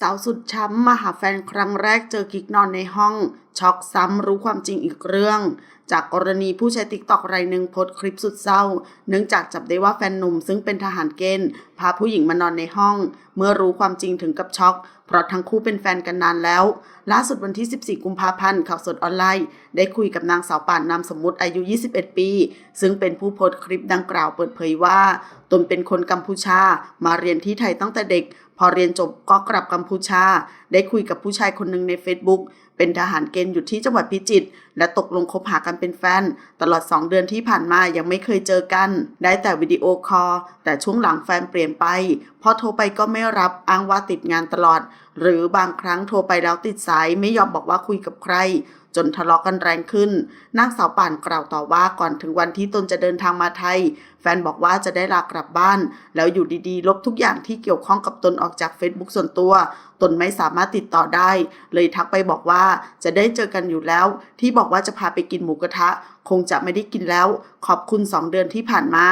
สาวสุดช้ำมาหาแฟนครั้งแรกเจอกิ๊กนอนในห้อง ช็อกซ้ำรู้ความจริงอีกเรื่อง จากกรณีผู้ใช้ติ๊กตอกรายหนึ่งโพสคลิปสุดเศร้า เนื่องจากจับได้ว่าแฟนหนุ่มซึ่งเป็นทหารเกณฑ์พาผู้หญิงมานอนในห้อง เมื่อรู้ความจริงถึงกับช็อก เพราะทั้งคู่เป็นแฟนกันนานแล้ว ล่าสุดวันที่ 14 กุมภาพันธ์ข่าวสดออนไลน์ ได้คุยกับนางสาวป่านนามสมมุติอายุ 21 ปี ซึ่งเป็นผู้โพสต์คลิปดังกล่าวเปิดเผยว่าตนเป็นคนกัมพูชา มาเรียนที่ไทยตั้งแต่เด็ก พอเรียนจบก็กลับกัมพูชา ได้คุยกับผู้ชายคนหนึ่งใน Facebook เป็นทหารเกณฑ์อยู่ที่จังหวัดพิจิตรและตกลงคบหากันเป็นแฟน ตลอด 2 เดือนที่ผ่านมายังไม่เคยเจอกัน ได้แต่วิดีโอคอลแต่ช่วงหลังแฟนเปลี่ยนไป พอโทรไปก็ไม่รับอ้างว่าติดงานตลอด หรือบางครั้งโทรไปแล้วติดสายไม่ยอมบอกว่าคุยกับใครจนทะเลาะกันแรงขึ้น นางสาวป่านกล่าวต่อว่าก่อนถึงวันที่ตนจะเดินทางมาไทย แฟนบอกว่าจะได้ลากลับบ้าน แล้วอยู่ดีๆ ลบทุกอย่างที่เกี่ยวข้องกับตนออกจาก Facebook ส่วนตัว ตนไม่สามารถติดต่อได้ เลยทักไปบอกว่าจะได้เจอกันอยู่แล้ว ที่บอกว่าจะพาไปกินหมูกระทะ คงจะไม่ได้กินแล้ว ขอบคุณ 2 เดือนที่ผ่านมา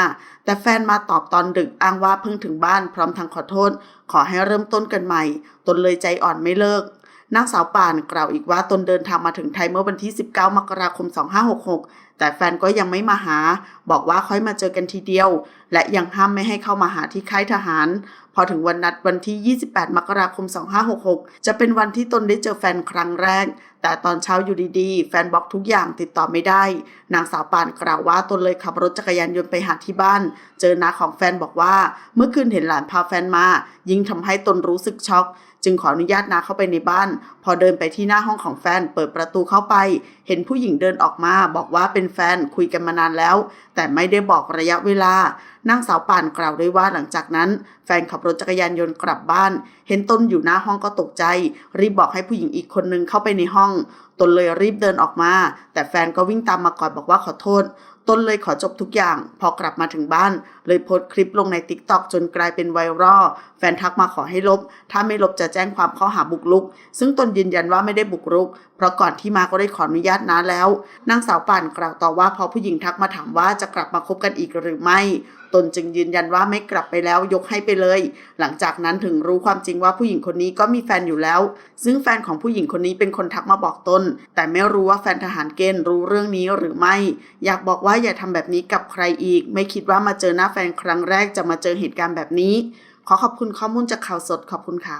แต่แฟนมาตอบตอนดึกอ้างว่าเพิ่งถึงบ้านพร้อมทั้งขอโทษ ขอให้เริ่มต้นกันใหม่ ตนเลยใจอ่อนไม่เลิก นางสาวป่านกล่าวอีกว่าตนเดินทางมาถึงไทยเมื่อวันที่ 19 มกราคม 2566 แต่แฟนก็ยังไม่มาหา บอกว่าค่อยมาเจอกันทีเดียว และยังห้ามไม่ให้เข้ามาหาที่ค่ายทหาร พอถึงวันนัดวันที่ 28 มกราคม 2566 จะเป็นวันที่ตนได้เจอแฟนครั้งแรก แต่ตอนเช้าอยู่ดีๆ แฟนบอกทุกอย่างติดต่อไม่ได้ นางสาวปานกล่าวว่าตนเลยขับรถจักรยานยนต์ไปหาที่บ้าน เจอน้าของแฟนบอกว่า เมื่อคืนเห็นหลานพาแฟนมา ยิ่งทำให้ตนรู้สึกช็อก จึงขออนุญาตนาเข้าไปในบ้าน พอเดินไปที่หน้าห้องของแฟน เปิดประตูเข้าไป เห็นผู้หญิงเดินออกมา บอกว่าเป็นแฟนคุยกันมานานแล้ว แต่ไม่ได้บอกระยะเวลานางสาวป่านกล่าวด้วยว่าหลังจากนั้น แฟนขับรถจักรยานยนต์กลับบ้าน เห็นตนอยู่หน้าห้องก็ตกใจ รีบบอกให้ผู้หญิงอีกคนนึงเข้าไปในห้อง ตนเลยรีบเดินออกมา แต่แฟนก็วิ่งตามมากอดบอกว่าขอโทษ ตนเลยขอจบทุกอย่าง พอกลับมาถึงบ้าน เลยโพสต์คลิปลงใน t ิ k t o k จนกลายเป็นไวรัลแฟนทักมาขอให้ลบ ถ้าไม่ลบจะแจ้งความข้อหาบุกรุก ซึ่งตนยืนยันว่าไม่ได้บุกรุก เพราะก่อนที่มาก็ได้ขออนุญาตน้าแล้วนางสาวป่านกล่าวต่อว่าพอผู้หญิงทักมาถามว่าจะกลับมาคบกันอีกหรือไม่ตนจึงยืนยันว่าไม่กลับไปแล้วยกให้ไปเลย หลังจากนั้นถึงรู้ความจริงว่าผู้หญิงคนนี้ก็มีแฟนอยู่แล้ว ซึ่งแฟนของผู้หญิงคนนี้เป็นคนทักมาบอกตนแต่ไม่รู้ว่าแฟนทหารเกณฑ์รู้เรื่องนี้หรือไม่ อยากบอกว่าว่าอย่าทำแบบนี้กับใครอีก ไม่คิดว่ามาเจอหน้าแฟนครั้งแรกจะมาเจอเหตุการณ์แบบนี้ ขอขอบคุณข้อมูลจากข่าวสดขอบคุณค่ะ